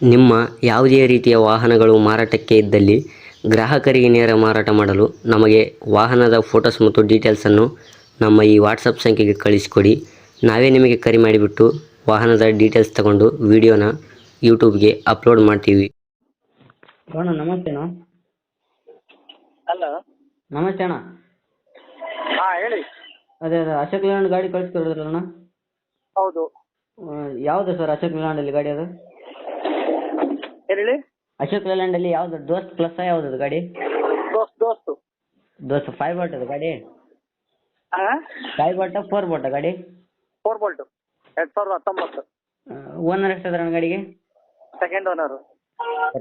ನಿಮ್ಮ ಯಾವುದೇ ರೀತಿಯ ವಾಹನಗಳು ಮಾರಾಟಕ್ಕೆ ಇದ್ದಲ್ಲಿ ಗ್ರಾಹಕರಿಗೆ ನೇರ ಮಾರಾಟ ಮಾಡಲು ನಮಗೆ ವಾಹನದ ಫೋಟೋಸ್ ಮತ್ತು ಡೀಟೇಲ್ಸನ್ನು ನಮ್ಮ ಈ ವಾಟ್ಸಪ್ ಸಂಖ್ಯೆಗೆ ಕಳಿಸಿಕೊಡಿ. ನಾವೇ ನಿಮಗೆ ಕರೆ ಮಾಡಿಬಿಟ್ಟು ವಾಹನದ ಡೀಟೇಲ್ಸ್ ತಗೊಂಡು ವಿಡಿಯೋನ ಯೂಟ್ಯೂಬ್ಗೆ ಅಪ್ಲೋಡ್ ಮಾಡ್ತೀವಿ. ಅಣ್ಣ ನಮಸ್ತೆ ಅಣ್ಣ. ಹಲೋ. ನಮಸ್ತೆ ಅಣ್ಣ. ಹಾಂ ಹೇಳಿ. ಅದೇ ಅದೇ ಅಶೋಕ್ ಲೇಲ್ಯಾಂಡ್ ಗಾಡಿ ಕಳಿಸ್ಕೊಡಿದ್ರಲ್ಲ ಅಣ್ಣ? ಹೌದು. ಯಾವುದು ಸರ್ ಅಶೋಕ್ ಲೇಲ್ಯಾಂಡಲ್ಲಿ ಗಾಡಿ ಅದು? ಹೇಳಿ? ಅಶೋಕ್ ಲೇಲ್ಯಾಂಡಲ್ಲಿ ಯಾವ್ದು ದೋಸ್ತ್ ಪ್ಲಸ್ ಯಾವುದು ಅದು ಗಾಡಿ? ದೋಸ್ತ್ ದೋಸ್ತು. ದೋಸ್ತ್ ಫೈವ್ ಬೋಟ್ ಅದು ಗಾಡಿ? ಆ? ಫೈವ್ ಬೋಟ ಫೋರ್ ಬೋಟ ಗಾಡಿ? ಫೋರ್ ಬೋಲ್ಟು ಎರಡ್ ಸಾವಿರದ ಹತ್ತೊಂಬತ್ತು. ಓನರ್ ಎಷ್ಟು ಅಣ್ಣ ಗಾಡಿಗೆ? ಸೆಕೆಂಡ್ ಓನರು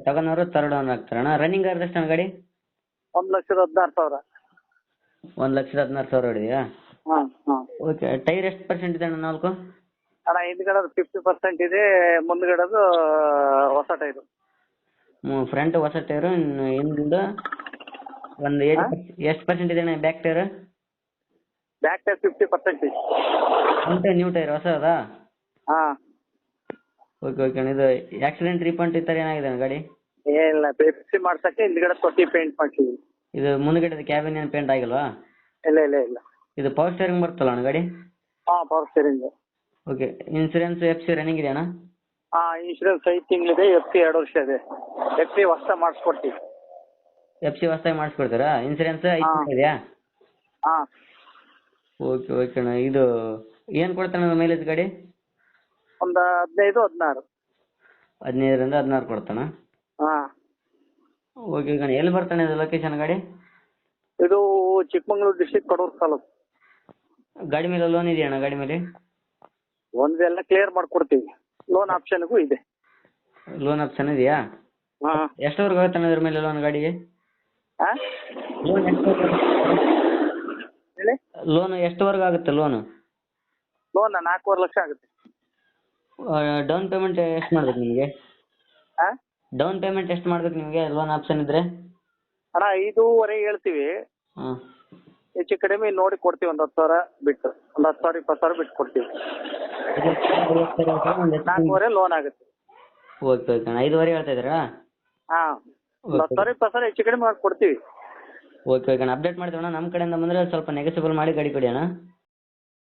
ತಗೊಂಡವರು ತರ್ಡ್ ಓನರ್ ಆಗ್ತಾರಣ್ಣ ರನ್ನಿಂಗ್ ಎಷ್ಟು ಅಣ್ಣ ಗಾಡಿ? ಒಂದ್ ಲಕ್ಷದ ಹದಿನಾರು ಸಾವಿರ. ಒಂದು ಲಕ್ಷದ ಹದಿನಾರು ಸಾವಿರ ಹೊಡಿದೆಯಾ? ಹಾಂ ಹಾಂ. ಓಕೆ ಟೈರ್ ಎಷ್ಟು ಪರ್ಸೆಂಟ್ ಇದೆ ಅಣ್ಣ ನಾಲ್ಕು? ಅಣ್ಣ ಹಿಂದ್ಗಡೆ ಫಿಫ್ಟಿ ಪರ್ಸೆಂಟ್ ಇದೆ ಮುಂದ್ಗಡೆದು ಹೊಸ ಟೈರು ಫ್ರಂಟ್ ಹೊಸ ಟೈರು ಹಿಂದ್ಗಡೆ ಒಂದು ಹಾ? ಎಷ್ಟು ಪರ್ಸೆಂಟ್ ಇದೆ ಅಣ್ಣ back tyre back tyre fifty percent ಇದೆ. ಫ್ರಂಟ್ ನ್ಯೂ ಟೈರ್ ಹೊಸ ಅದಾ? ಹಾಂ. ಓಕೆ ಓಕೆ ಅಣ್ಣ ಇದು ಆಕ್ಸಿಡೆಂಟ್ ರೀಪಂಟ್ ಈ ಥರ ಏನಾಗಿದೆ ಅಣ್ಣ ಗಾಡಿ? ಏನಿಲ್ಲ ಪೆಪ್ಸಿ ಮಾಡ್ಸಕ್ಕೆ ಹಿಂದ್ಗಡೆ ತೊಟ್ಟಿ ಪೇಂಟ್ ಮಾಡ್ತೀವಿ ಇದು ಮುಂದ್ಗಡೆ ಕ್ಯಾಬಿನ್ ಏನು ಪೇಂಟ್ ಆಗಿಲ್ವಾ? ಇಲ್ಲ ಇಲ್ಲ ಇಲ್ಲ. ಇದು ಪವರ್ ಸ್ಟೇರಿಂಗ್ ಬರ್ತಲ್ಲ ಅಣ್ಣ ಗಾಡಿ? ಹಾಂ power steering okay insurance F C running ಇದೆಯಣ್ಣ ಹಾ ಇನ್ಶೂರೆನ್ಸ್ ಐದು ತಿಂಗಳಿದೆ ಎಫ್ ಸಿ ಎರಡು ವರ್ಷ ಇದೆ. ಎಫ್ ಸಿ ಹೊಸ ಮಾಡಿಸ್ಕೊಡ್ತೀವಿ. ಎಫ್ ಸಿ ಹೊಸದಾಗಿ ಮಾಡಿಸ್ಕೊಡ್ತೀರಾ? ಇನ್ಸೂರೆನ್ಸ್ ಐದು ಹಾ. ತಿಂಗ್ಳು ಇದೆಯಾ? ಹಾಂ. ಓಕೆ ಓಕೆ ಅಣ್ಣ. ಇದು ಏನು ಕೊಡ್ತಾನೆ ಮೈಲೇಜ್ ಗಾಡಿ? ಒಂದು ಹದಿನೈದು ಹದಿನಾರು. ಹದಿನೈದರಿಂದ ಹದಿನಾರು ಕೊಡ್ತಾನ? ಆ ಓಕೆ ಕಣ ಎಲ್ಲಿ ಬರ್ತಾನೆ ಇದು ಲೊಕೇಶನ್ ಗಾಡಿ? ಇದು ಚಿಕ್ಕಮಂಗ್ಳೂರು ಡಿಸ್ಟಿಕ್ ಕಡೂರು ತಾಲೂಕು. ಗಾಡಿ ಮೇಲೆ ಲೋನ್ ಇದೆಯಣ್ಣ ಗಾಡಿ ಮೇಲೆ? ಒಂದೆಲ್ಲ ಕ್ಲಿಯರ್ ಮಾಡ್ಕೊಡ್ತೀವಿ. ಲೋನ್ ಆಪ್ಷನ್ಗೂ ಇದೆ. ಲೋನ್ ಆಪ್ಷನ್ ಇದೆಯಾ? ಹಾ. ಎಷ್ಟವರೆಗೆ ಆಗುತ್ತೆ ಇದ್ರ ಮೇಲೆ ಲೋನ್ ಗಾಡಿಗೆ? ಆ? ಲೋನ್ ಹೇಳಿ? ಲೋನ್ ಎಷ್ಟುವರೆಗೆ ಆಗುತ್ತೆ ಲೋನು ಲೋನ್ ನಾಲ್ಕೂವರೆ ಲಕ್ಷ ಆಗುತ್ತೆ. ಡೌನ್ ಪೇಮೆಂಟ್ ಎಷ್ಟು ಮಾಡ್ಬೇಕು ನಿಮಗೆ? ಆ? ಡೌನ್ ಪೇಮೆಂಟ್ ಎಷ್ಟು ಮಾಡ್ಬೇಕು ನಿಮಗೆ? ಲೋನ್ ಆಪ್ಷನ್ ಇದ್ರೆ? ಅಣ್ಣ ಐದೂವರೆ ಹೇಳ್ತೀವಿ. ಹಾಂ. ಹೆಚ್ಚು ಕಡಿಮೆ ನೋಡಿ ಕೊಡ್ತೀವಿ ಒಂದ್ ಹತ್ತು ಸಾವಿರ ಬಿಟ್ಟು ಒಂದ್ ಹತ್ತು ಸಾವಿರ ಇಪ್ಪತ್ತು ಸಾವಿರ ಬಿಟ್ಟು ಕೊಡ್ತೀವಿ. ನಾಲ್ಕೂವರೆ ಲೋನ್ ಆಗುತ್ತೆ. ಓಕೆ ಓಕೆ ಅಣ್ಣ. ಐದುವರೆ ಹೇಳ್ತಾ ಇದ್ದೀರಾ? ಹಾ ಒಂದ್ ಹತ್ತು ಸಾವಿರ ಇಪ್ಪತ್ತು ಸಾವಿರ ಹೆಚ್ಚು ಕಡಿಮೆ ಮಾಡಿ ಕೊಡ್ತೀವಿ. ಓಕೆ ಓಕೆ ಅಣ್ಣ. ಅಪ್ಡೇಟ್ ಮಾಡ್ತೀವಿ ಅಣ್ಣ. ನಮ್ಮ ಕಡೆಯಿಂದ ಬಂದ್ರೆ ಸ್ವಲ್ಪ ನೆಗೆಸಿಬಲ್ ಮಾಡಿ ಗಾಡಿ ಕೊಡಿ ಅಣ್ಣ.